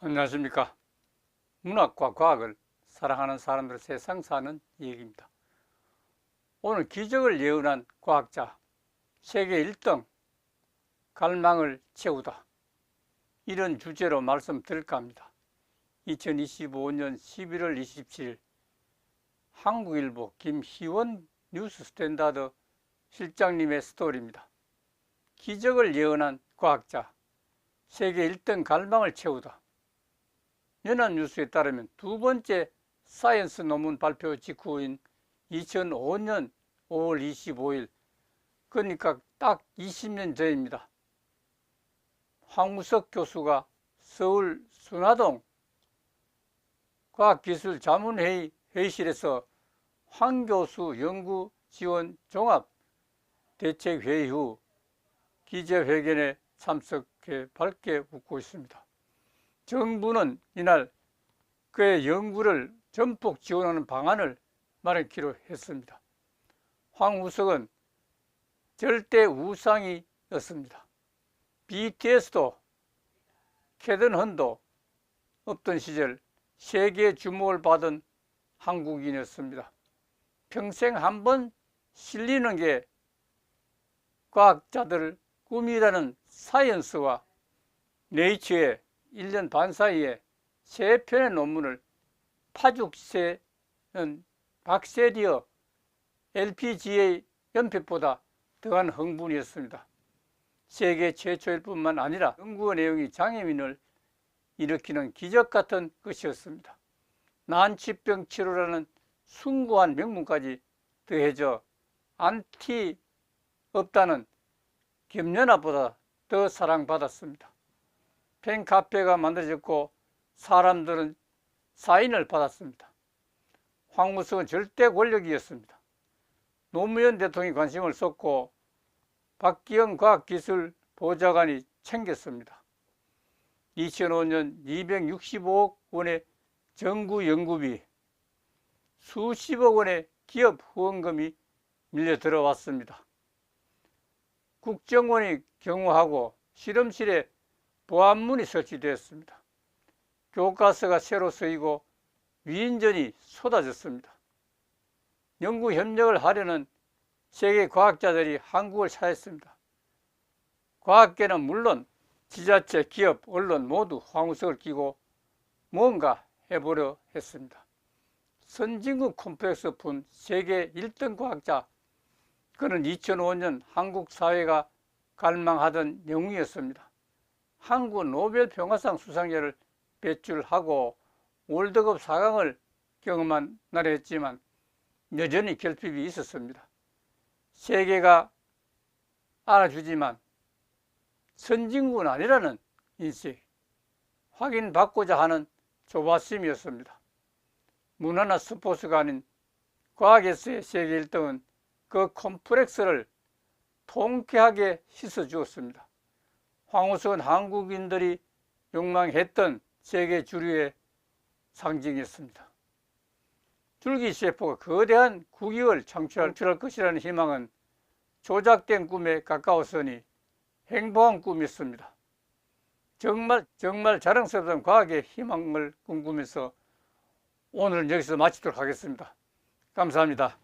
안녕하십니까. 문학과 과학을 사랑하는 사람들 세상 사는 얘기입니다. 오늘 기적을 예언한 과학자, 세계 1등, 갈망을 채우다. 이런 주제로 말씀드릴까 합니다. 2025년 11월 27일 한국일보 김희원 뉴스 스탠다드 실장님의 스토리입니다. 기적을 예언한 과학자, 세계 1등 갈망을 채우다. 연합뉴스에 따르면 두 번째 사이언스 논문 발표 직후인 2005년 5월 25일 그러니까 딱 20년 전입니다. 황무석 교수가 서울 순화동 과학기술 자문회의 회의실에서 황 교수 연구 지원 종합 대책회의 후 기자회견에 참석해 밝게 웃고 있습니다. 정부는 이날 그의 연구를 전폭 지원하는 방안을 마련키로 했습니다. 황 우석은 절대 우상이었습니다. BTS도 캐든 헌도 없던 시절 세계 주목을 받은 한국인이었습니다. 평생 한 번 실리는 게 과학자들 꿈이라는 사이언스와 네이처에 1년 반 사이에 세 편의 논문을 파죽세는 박세리어 LPGA 연필보다 더한 흥분이었습니다. 세계 최초일 뿐만 아니라 연구 내용이 장애민을 일으키는 기적 같은 것이었습니다. 난치병 치료라는 숭고한 명문까지 더해져 안티 없다는 김연아보다 더 사랑받았습니다. 팬카페가 만들어졌고 사람들은 사인을 받았습니다. 황무석은 절대 권력이었습니다. 노무현 대통령이 관심을 쏟고 박기영 과학기술 보좌관이 챙겼습니다. 2005년 265억 원의 정부 연구비, 수십억 원의 기업 후원금이 밀려 들어왔습니다. 국정원이 경호하고 실험실에 보안문이 설치되었습니다. 교과서가 새로 쓰이고 위인전이 쏟아졌습니다. 연구 협력을 하려는 세계 과학자들이 한국을 찾았습니다. 과학계는 물론 지자체, 기업, 언론 모두 황우석을 끼고 뭔가 해보려 했습니다. 선진국 콤플렉스 푼 세계 1등 과학자 그는 2005년 한국 사회가 갈망하던 영웅이었습니다. 한국 노벨 평화상 수상자를 배출하고 월드컵 4강을 경험한 나라였지만 여전히 결핍이 있었습니다. 세계가 알아주지만 선진국은 아니라는 인식, 확인받고자 하는 조바심이었습니다. 문화나 스포츠가 아닌 과학에서의 세계 1등은 그 콤플렉스를 통쾌하게 씻어주었습니다. 황우석은 한국인들이 욕망했던 세계 주류의 상징이었습니다. 줄기세포가 거대한 국익을 창출할 것이라는 희망은 조작된 꿈에 가까웠으니 행복한 꿈이었습니다. 정말 정말 자랑스러운 과학의 희망을 꿈꾸면서 오늘은 여기서 마치도록 하겠습니다. 감사합니다.